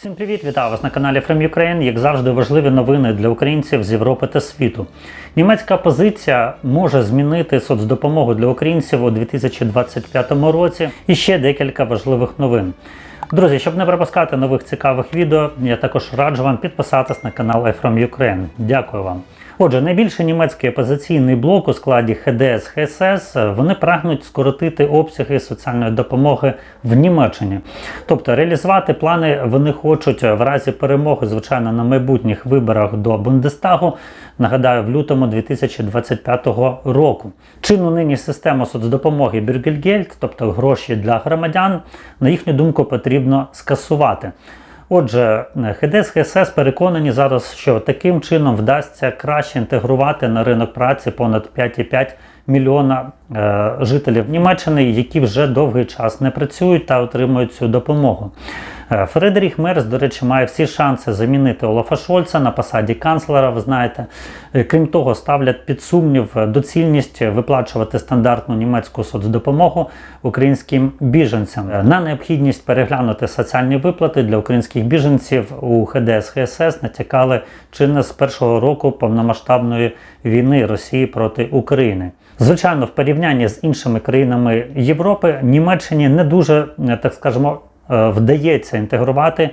Всім привіт, вітаю вас на каналі From Ukraine. Як завжди, важливі новини для українців з Європи та світу. Німецька позиція може змінити соцдопомогу для українців у 2025 році. І ще декілька важливих новин. Друзі, щоб не пропускати нових цікавих відео, я також раджу вам підписатись на канал From Ukraine. Дякую вам. Отже, найбільший німецький опозиційний блок у складі ХДС ХСС вони прагнуть скоротити обсяги соціальної допомоги в Німеччині. Тобто реалізувати плани вони хочуть в разі перемоги, звичайно, на майбутніх виборах до Бундестагу. Нагадаю, в лютому 2025 року. Чинну нині систему соцдопомоги Бюргельгельд, тобто гроші для громадян, на їхню думку потрібно скасувати. Отже, ХДС ХСС переконані зараз, що таким чином вдасться краще інтегрувати на ринок праці понад 5,5 мільйона е, жителів Німеччини, які вже довгий час не працюють та отримують цю допомогу. Е, Фредерік Мерс, до речі, має всі шанси замінити Олафа Шольца на посаді канцлера. Ви знаєте, Е, крім того, ставлять під сумнів доцільність виплачувати стандартну німецьку соцдопомогу українським біженцям Е, на необхідність переглянути соціальні виплати для українських біженців у ХДС ХСС натякали чи не з першого року повномасштабної війни Росії проти України. Звичайно, в порівнянні з іншими країнами Європи Німеччині не дуже, е, так скажемо, е, вдається інтегрувати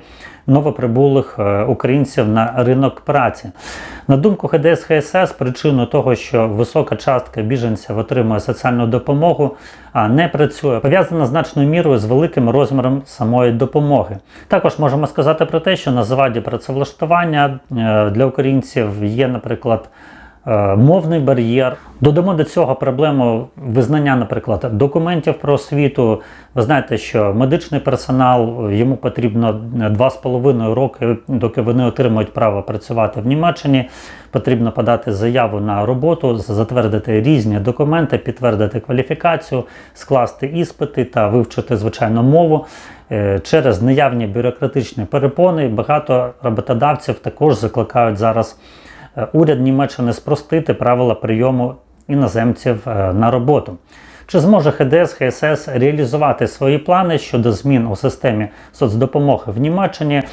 новоприбулих е, українців на ринок праці. На думку ХДС ХСС, причиною того, що висока частка біженців отримує соціальну допомогу, а не працює, пов'язана значною мірою з великим розміром самої допомоги. Також можемо сказати про те, що на заваді працевлаштування е, для українців є, наприклад, Е, Мовний бар'єр. Додамо до цього проблему визнання, наприклад, документів про освіту. Ви знаєте, що медичний персонал йому потрібно 2,5 роки, доки вони отримують право працювати в Німеччині. Потрібно подати заяву на роботу, затвердити різні документи, підтвердити кваліфікацію, скласти іспити та вивчити звичайно мову. Е, Через наявні бюрократичні перепони багато роботодавців також закликають зараз. Е, уряд Німеччини спростити правила прийому іноземців е, на роботу. Чи зможе ХДС ХСС реалізувати свої плани щодо змін у системі соцдопомоги в Німеччині?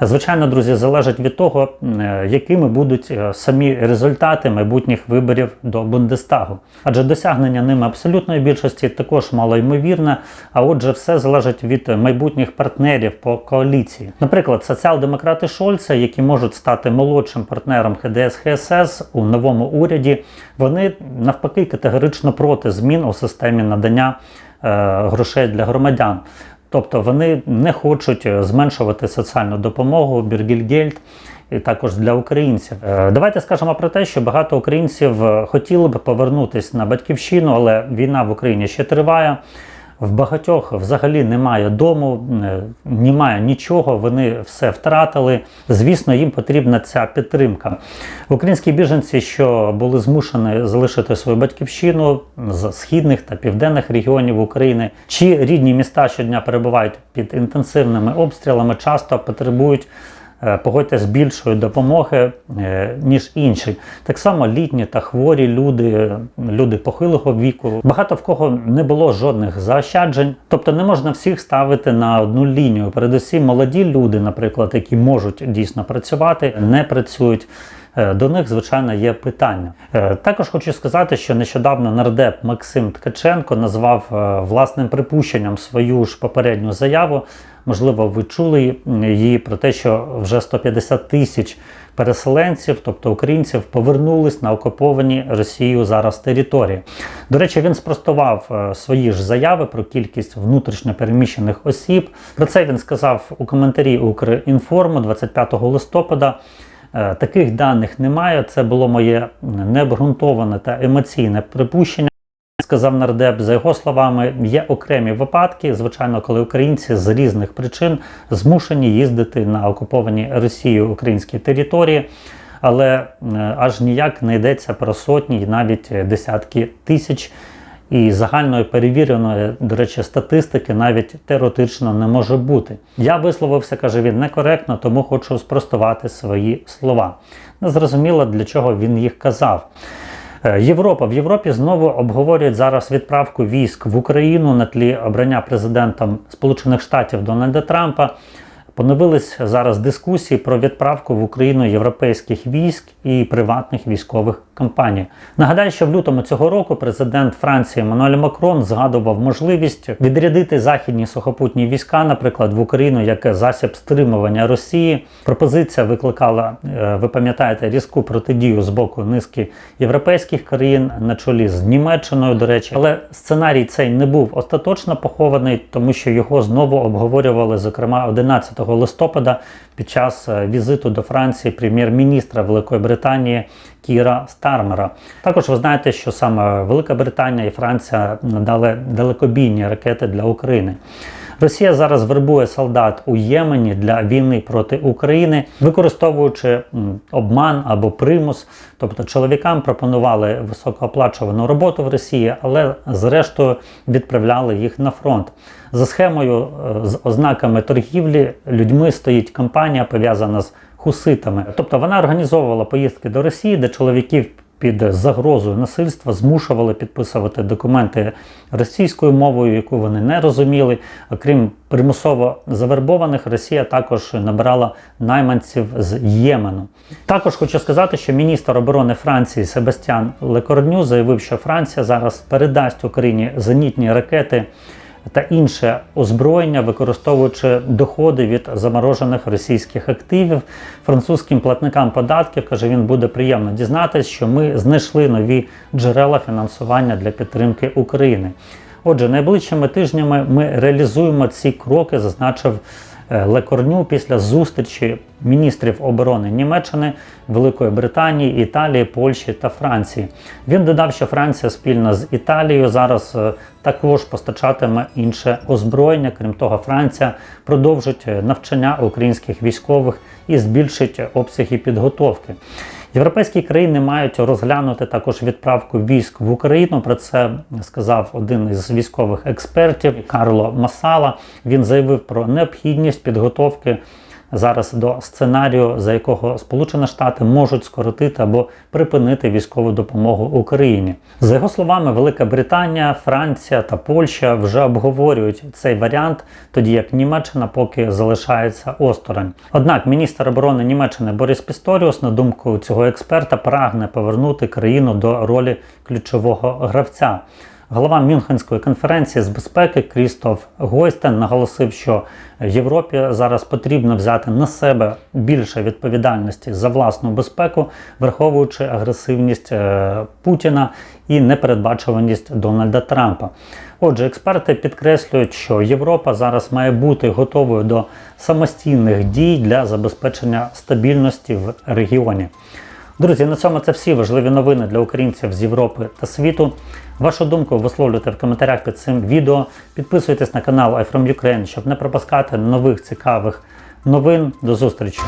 Звичайно, друзі, залежить від того, е, якими будуть самі результати майбутніх виборів до Бундестагу. Адже досягнення ними абсолютної більшості також малоймовірне, а отже, все залежить від майбутніх партнерів по коаліції. Наприклад, соціал-демократи Шольца, які можуть стати молодшим партнером ХДС ХСС у новому уряді, вони навпаки категорично проти змін у системі надання е, грошей для громадян. Тобто вони не хочуть зменшувати соціальну допомогу, Бюргельгельд, і також для українців. Е, Давайте скажемо про те, що багато українців хотіли б повернутися на батьківщину, але війна в Україні ще триває. В багатьох взагалі немає дому, е, немає нічого, вони все втратили. Звісно, їм потрібна ця підтримка. Українські біженці, що були змушені залишити свою батьківщину з східних та південних регіонів України, чи рідні міста щодня перебувають під інтенсивними обстрілами, часто потребують. Е, Погодьтесь більшої допомоги, е, ніж інші. Так само літні та хворі люди, люди похилого віку. Багато в кого не було жодних заощаджень. Тобто не можна всіх ставити на одну лінію. Передусім, молоді люди, наприклад, які можуть дійсно працювати, не працюють. Е, До них, звичайно, є питання. Також хочу сказати, що нещодавно нардеп Максим Ткаченко назвав власним припущенням свою ж попередню заяву. Можливо, ви чули її про те, що вже 150 тисяч переселенців, тобто українців, повернулись на окуповані Росією зараз території. До речі, він спростував е, свої ж заяви про кількість внутрішньо переміщених осіб. Про це він сказав у коментарі Укрінформу 25 листопада. Е, Таких даних немає. Це було моє необґрунтоване та емоційне припущення. Сказав нардеп, за його словами, є окремі випадки, звичайно, коли українці з різних причин змушені їздити на окуповані Росією українські території, але е, аж ніяк не йдеться про сотні і навіть десятки тисяч. І загальної перевіреної, до речі, статистики навіть теоретично не може бути. Я висловився, каже він, некоректно, тому хочу спростувати свої слова. Незрозуміло, для чого він їх казав. Е, Європа в Європі знову обговорюють зараз відправку військ в Україну на тлі обрання президентом Сполучених Штатів Дональда Трампа. Поновились зараз дискусії про відправку в Україну європейських військ і приватних військових компаній. Нагадаю, що в лютому цього року президент Франції Еммануель Макрон згадував можливість відрядити західні сухопутні війська, наприклад, в Україну як засіб стримування Росії. Пропозиція викликала, е, ви пам'ятаєте, різку протидію з боку низки європейських країн на чолі з Німеччиною, до речі, але сценарій цей не був остаточно похований, тому що його знову обговорювали, зокрема 11 листопада під час е, візиту до Франції прем'єр-міністра Великої Британії Кіра Стармера. Також ви знаєте, що саме Велика Британія і Франція надали далекобійні ракети для України. Росія зараз вербує солдат у Ємені для війни проти України, використовуючи обман або примус. Тобто чоловікам пропонували високооплачувану роботу в Росії, але зрештою відправляли їх на фронт. За схемою е, з ознаками торгівлі людьми стоїть компанія, пов'язана з хуситами. Тобто вона організовувала поїздки до Росії, де чоловіків під загрозою насильства змушували підписувати документи російською мовою, яку вони не розуміли. Окрім примусово завербованих, Росія також набирала найманців з Ємену. Також хочу сказати, що міністр оборони Франції Себастьян Лекорню заявив, що Франція зараз передасть Україні зенітні ракети та інше озброєння, використовуючи доходи від заморожених російських активів. Французьким платникам податків каже, він буде приємно дізнатися, що ми знайшли нові джерела фінансування для підтримки України. Отже, найближчими тижнями ми реалізуємо ці кроки, зазначив Лекорню після зустрічі міністрів оборони Німеччини, Великої Британії, Італії, Польщі та Франції. Він додав, що Франція спільно з Італією зараз е, також постачатиме інше озброєння. Крім того, Франція продовжить е, навчання українських військових і збільшить обсяги підготовки. Європейські країни мають розглянути також відправку військ в Україну. Про це сказав один із військових експертів Карло Масала. Він заявив про необхідність підготовки зараз до сценарію, за якого Сполучені Штати можуть скоротити або припинити військову допомогу Україні. За його словами, Велика Британія, Франція та Польща вже обговорюють цей варіант, тоді як Німеччина поки залишається осторонь. Однак міністр оборони Німеччини Борис Пісторіус, на думку цього експерта, прагне повернути країну до ролі ключового гравця. Голова Мюнхенської конференції з безпеки Крістоф Гойстен наголосив, що Європі зараз потрібно взяти на себе більше відповідальності за власну безпеку, враховуючи агресивність е, Путіна і непередбачуваність Дональда Трампа. Отже, експерти підкреслюють, що Європа зараз має бути готовою до самостійних дій для забезпечення стабільності в регіоні. Друзі, на цьому це всі важливі новини для українців з Європи та світу. Вашу думку висловлюйте в коментарях під цим відео. Підписуйтесь на канал iFrom Ukraine, щоб не пропускати нових цікавих новин. До зустрічі!